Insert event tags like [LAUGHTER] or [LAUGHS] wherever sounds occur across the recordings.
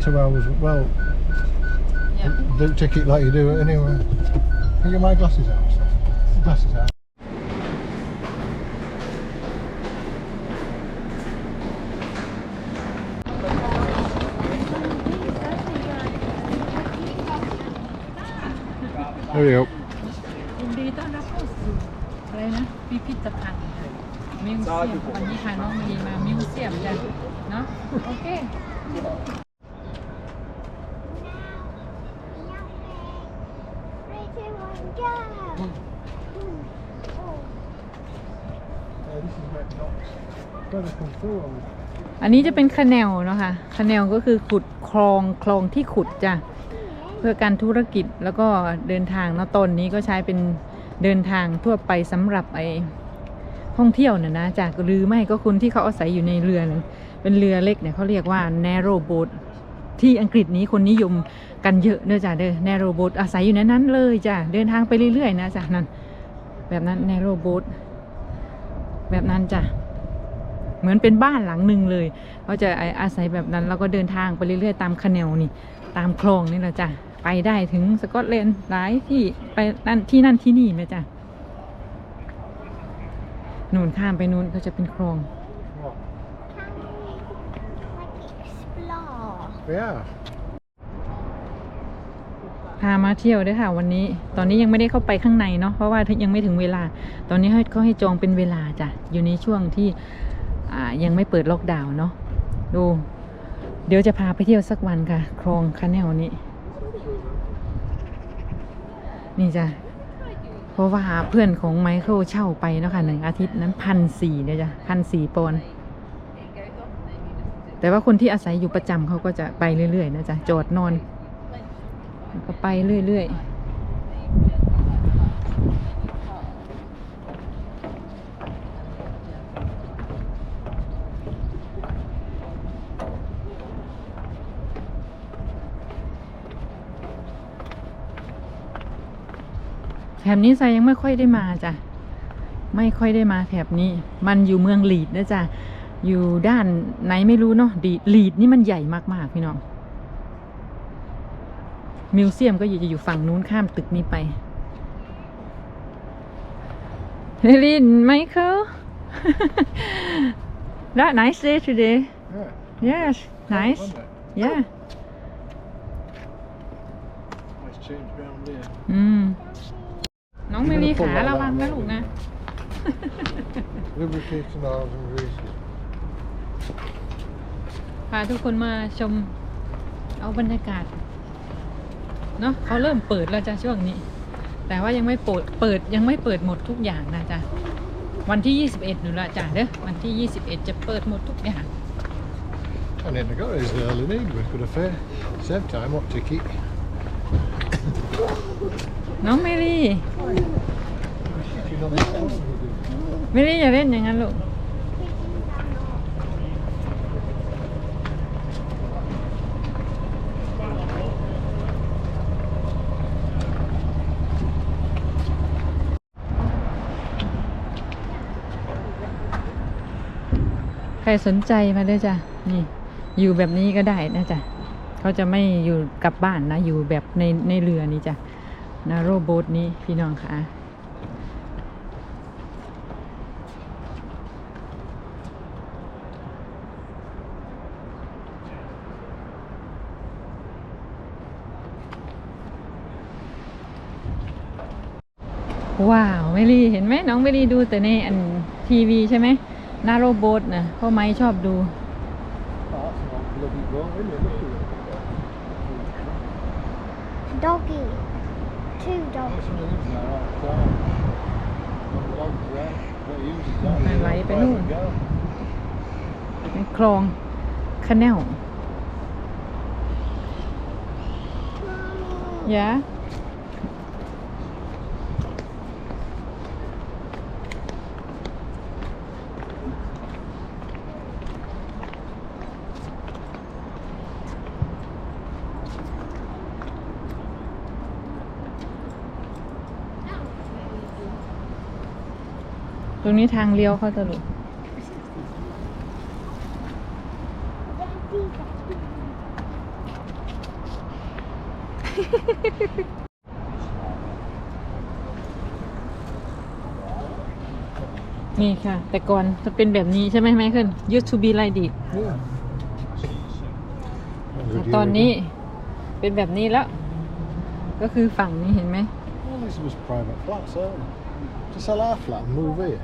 I'll get two hours. Well, Yeah. don't take it like you do it anyway. Can you get my glasses out? Steph? Glasses out. Hurry up. ยินดีต้อนรับเข้าสู่อะไรนะพิพิธภัณฑ์มิวเซียมวันนี้พาน้องมีมามิวเซียมจ้ะเนาะโอเค Three, two, one, go! Oh. Uh, this is Red Docks. Better come through on อันนี้จะเป็นคะแนวเนาะค่ะคะแนวก็คือขุดคลองคลองที่ขุดจ้ะเพื่อการธุรกิจแล้วก็เดินทางเนาะตนนี้ก็ใช้เป็นเดินทางทั่วไปสำหรับไอท่องเที่ยวน่ะนะจากหรือไม่ก็คนที่เขาอาศัยอยู่ในเรือ เป็นเรือเล็กเนี่ยเขาเรียกว่า narrow boat ที่อังกฤษนี้คนนิยม กันเยอะเด้อจ้ะเด้อ narrow boat อาศัยอยู่ในนั้นเลยจ้ะเดินทางไปเรื่อยๆนะจ้ะนั่นแบบนั้น narrow boat แบบนั้นจ้ะเหมือนเป็นบ้านหลังหนึ่งเลยเขาจะอาศัยแบบนั้นแล้วก็เดินทางไปเรื่อยๆ ตามคะแนวนี่ตามคลองนี่แหละจ้ะไปได้ถึงสกอตแลนด์หลายที่ไปนั่นที่นั่นที่นี่ไหมจ้ะนู่นข้ามไปนู่นก็จะเป็นคลอง What? Can we, like, explore? Yeah. พามาเที่ยวด้วยค่ะ วันนี้ ตอนนี้ยังไม่ได้เข้าไปข้างในเนาะเพราะว่ายังไม่ถึงเวลา ตอนนี้ให้เขาให้จองเป็นเวลาจ้ะอยู่ในช่วงที่ยังไม่เปิดล็อกดาวน์เนาะดู เดี๋ยวจะพาไปเที่ยวสักวันค่ะ คลองคาแนลนี้ นี่จ้ะเพราะว่าเพื่อนของไมเคิลเช่าไปเนาะค่ะหนึ่งอาทิตย์นั้นพันสี่เนี่ยจ้ะพันสี่ปอนด์แต่ว่าคนที่อาศัยอยู่ประจำเขาก็จะไปเรื่อยๆนะจ๊ะจอดนอน ก็ไปเรื่อยๆแถบนี้ใจยังไม่ค่อยได้มาจ้ะ ไม่ค่อยได้มาแถบนี้ มันอยู่เมืองลีดนะจ๊ะอยู่ด้านไหนไม่รู้เนาะลีลีดนี่มันใหญ่มากๆพี่น้อง มิวเซียมก็อยู่จะอยู่ฝั่งนู้นข้ามตึกนี้ไปเฮลินไมเคิล That nice day today. Yeah. Yes, nice. Wasn't it? Yeah. Nice change round there. อืมน้องเมลีขาระวังนะลูกนะ Lubricating oils and greases. พาทุกคนมาชมเอาบรรยากาศ เนาะเขาเริ่มเปิดแล้วจ้ะช่วงนี้ แต่ว่ายังไม่เปิดเปิดยังไม่เปิดหมดทุกอย่างนะจ๊ะวันที่ 21นู่นละจ้ะเด้อวันที่ 21 จะเปิดหมดทุกอย่าง And then I got his early need. We could have fair. Same time, what ticket? น้องเมลี่ Sitting on the phone with him. เมลี่อย่าเล่นอย่างนั้นลูก รสนใจมาเลยจ้ะนี่อยู่แบบนี้ก็ได้นะจ๊ะเขาจะไม่อยู่กลับบ้านนะ อยู่แบบในในเรือนี้จ้ะนาโรโบทนี้พี่น้องค่ะว้าวเมลี่เห็นไหมน้องเมลี่ดูแต่ในอันทีวีใช่ไหม นาโรโบทนะพ่อไม้ชอบดู Oh, that's not bloody wrong, isn't it? Look at it. Doggy. Two Oh, dogs. some of these are outside. The dogs there. They use it down Mày here. lấy cái Where nụ. they go. เป็นคลองคาแนล Mommy. ย ตรงนี้ทางเลี้ยวเข้าตลุ Daddy, daddy. นี่ค่ะ แต่ก่อนจะเป็นแบบนี้ใช่ไหมไมเคิล used to be like this Yeah. แต่ตอนนี้เป็นแบบนี้แล้ว ก็คือฝั่งนี้เห็นไหม Well, this was private flats, aren't they? To sell our flat and move here.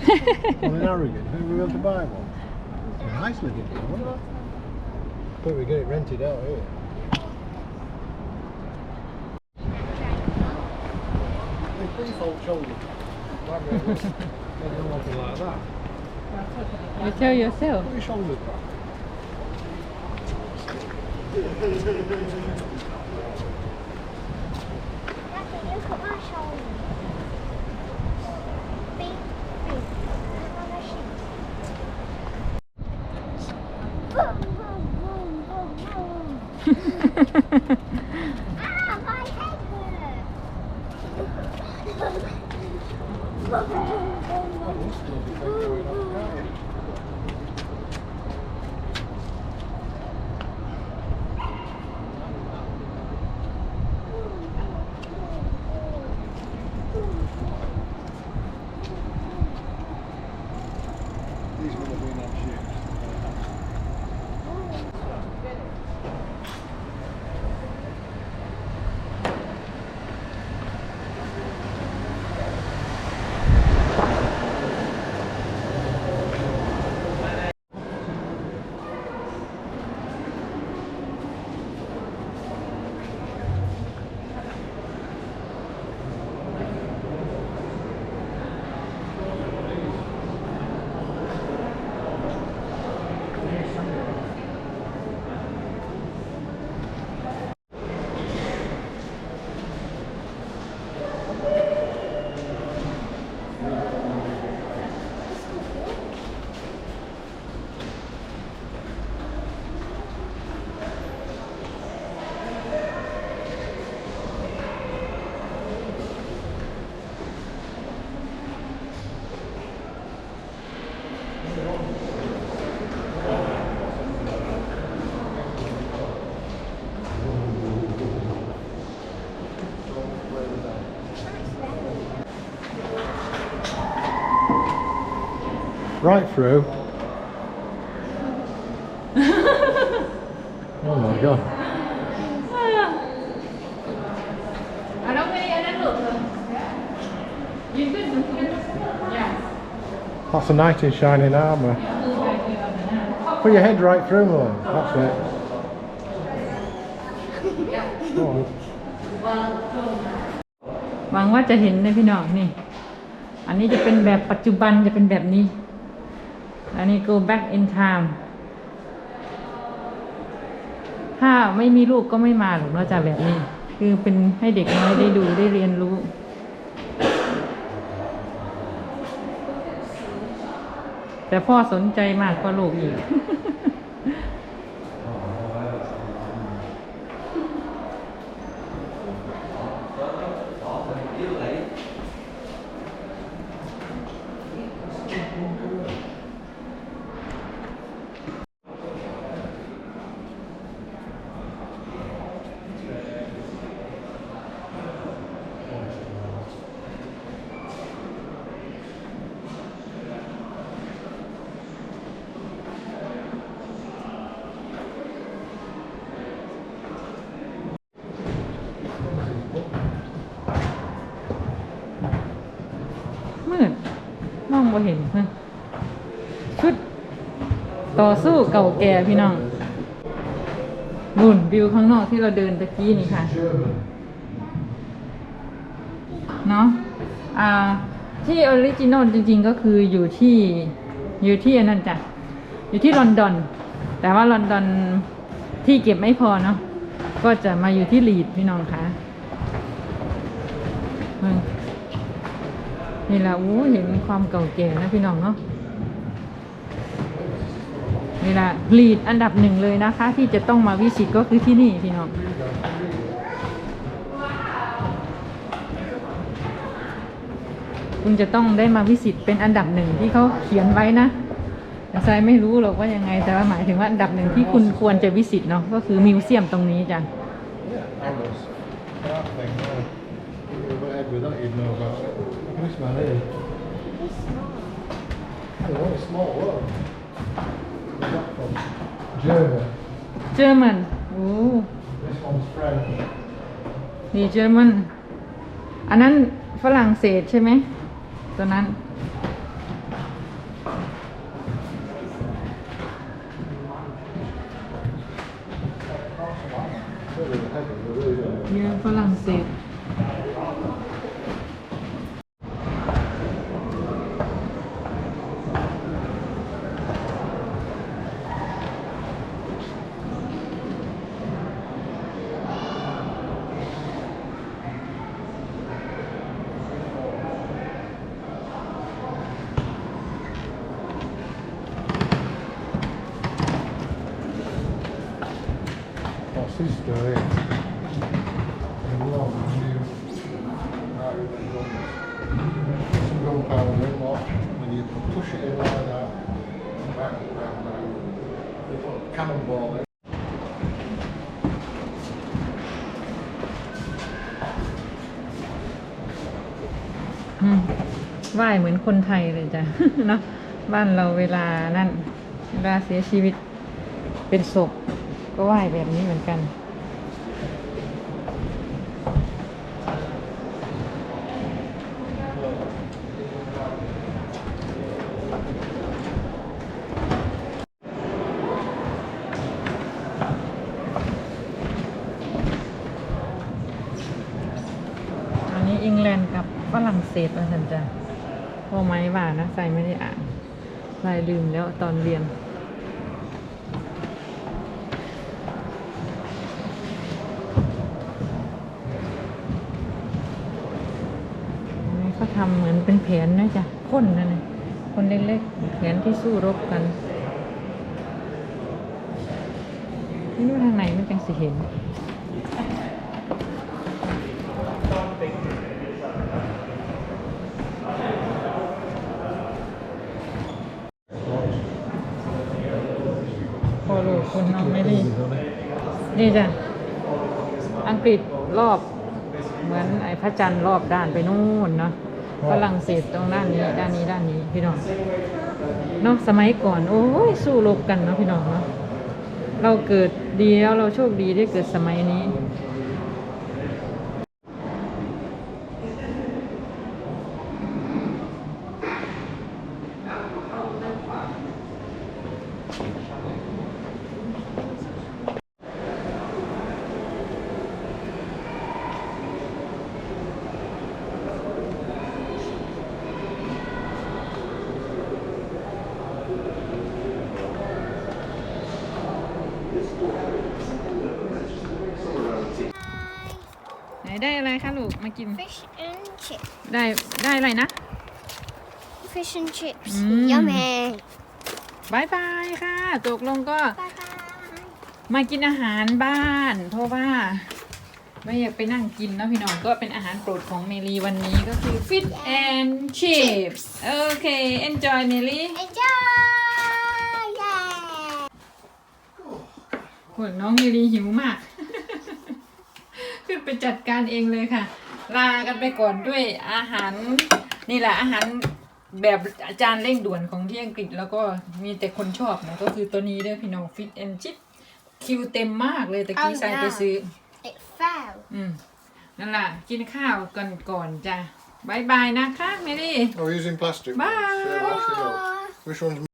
One in [LAUGHS] Harrogate. Who we going to buy one? It's nice living here, wasn't it? But we get it rented out here. They default shoulder. Nothing like that. you tell yourself Put your shoulders back. Right through. oh my god. อะน้องไม่อันนั้นหลุดเลยยืนขึ้นยืนขึ้นอย่า That's a knight in shining armour. Put your head right through, Mulan. That's it. Go on. หวังว่าจะเห็นนะพี่น้องนี่ อันนี้จะเป็นแบบปัจจุบันจะเป็นแบบนี้ อันนี้ go back in time ถ้าไม่มีลูกก็ไม่มาหรอกนอกจากแบบนี้ คือเป็นให้เด็กน้อยได้ดูได้เรียนรู้แต่พ่อสนใจมากกว่าลูกอีก มืดมอง บ่เห็นชุดต่อสู้เก่าแก่พี่น้องบุ่นวิวข้างนอกที่เราเดินตะกี้นี่ค่ะ เนาะอ่า ที่ออริจินอลจริงๆก็คืออยู่ที่อยู่ที่อันนั้นจ้ะ อยู่ที่ลอนดอน แต่ว่าลอนดอนที่เก็บไม่พอเนาะ ก็จะมาอยู่ที่ลีดพี่น้องคะอืม นี่แหละโอ้เห็นความเก่าแก่นะพี่น้องเนาะนี่แหละลีดอันดับหนึ่งเลยนะคะ ที่จะต้องมาวิสิตก็คือที่นี่พี่น้องคุณจะต้องได้มาวิสิตเป็นอันดับหนึ่งที่เขาเขียนไว้นะแต่ทรายไม่รู้หรอกว่ายังไง แต่ว่าหมายถึงว่าอันดับหนึ่งที่คุณควรจะวิสิตเนาะก็คือมิวเซียมตรงนี้จ้ะ Yeah, Arrows. That thing, yeah. If you went ahead with that, you'd know about it. Look at this man here. It's small. Oh, what a small world. Where's that from? German. เจอร์มันโอ้ This one's French. นี่เจอร์มัน อันนั้นฝรั่งเศสใช่ไหมตัวนั้น in like that. Bang, bang, bang. You put cannonball in. อืมไหว้เหมือนคนไทยเลยจ้ะเนาะบ้านเราเวลานั่นเวลาเสียชีวิตเป็นศพก็ไหว้แบบนี้เหมือนกันนี้อังกฤษกับฝรั่ง เศสว่าฉันจะพ่อไม้ว่านะใส่ไม่ได้อ่านใส่ลืมแล้วตอนเรียนเขาทำเหมือนเป็นแผนนะจ๊ะพ่นนั่นนะคนเล็กๆแผนที่สู้รบกันไม่รู้ทางไหนมันจังสิเห็น คนน้องไม่ได้นี่จ้ะ อังกฤษรอบ เหมือนไอ้พระจันทร์รอบด้านไปนู่นเนาะฝรั่งเศสตรงด้านนี้ ด้านนี้ด้านนี้พี่น้องเนาะสมัยก่อน โอ้ยสู้รบกันเนาะพี่น้องเนาะเราเกิดดีแล้วเราโชคดีได้เกิดสมัยนี้ ไหนได้อะไรคะลูกมากิน Fish and chips. ได้ได้อะไรนะ Fish and chips. Mm. Yummy. บายบายค่ะตกลงก็ Bye bye. มากินอาหารบ้าน เพราะว่าไม่อยากไปนั่งกินนะพี่น้องก็เป็นอาหารโปรดของเมลีวันนี้ก็คือ Fit and Chips โอเค enjoy เมลี Enjoy. Yeah. คนน้องเมลีหิวมาก ขึ้นไปจัดการเองเลยค่ะ ลากันไปก่อนด้วยอาหาร นี่แหละอาหารแบบอาจารย์เร่งด่วนของที่อังกฤษแล้วก็มีแต่คนชอบนะก็คือตัวนี้เด้อพี่น้อง Fit and Chip คิวเต็มมากเลยตะกี้เอาใส่นะไปซื้อ It fell. อืมนั่นแหละกินข้าวกันก่อนจ้ะบายบายนะคะเมลี่ Oh, we're using plastic. Bye. ones. Yeah, wash it up. Bye. Which one's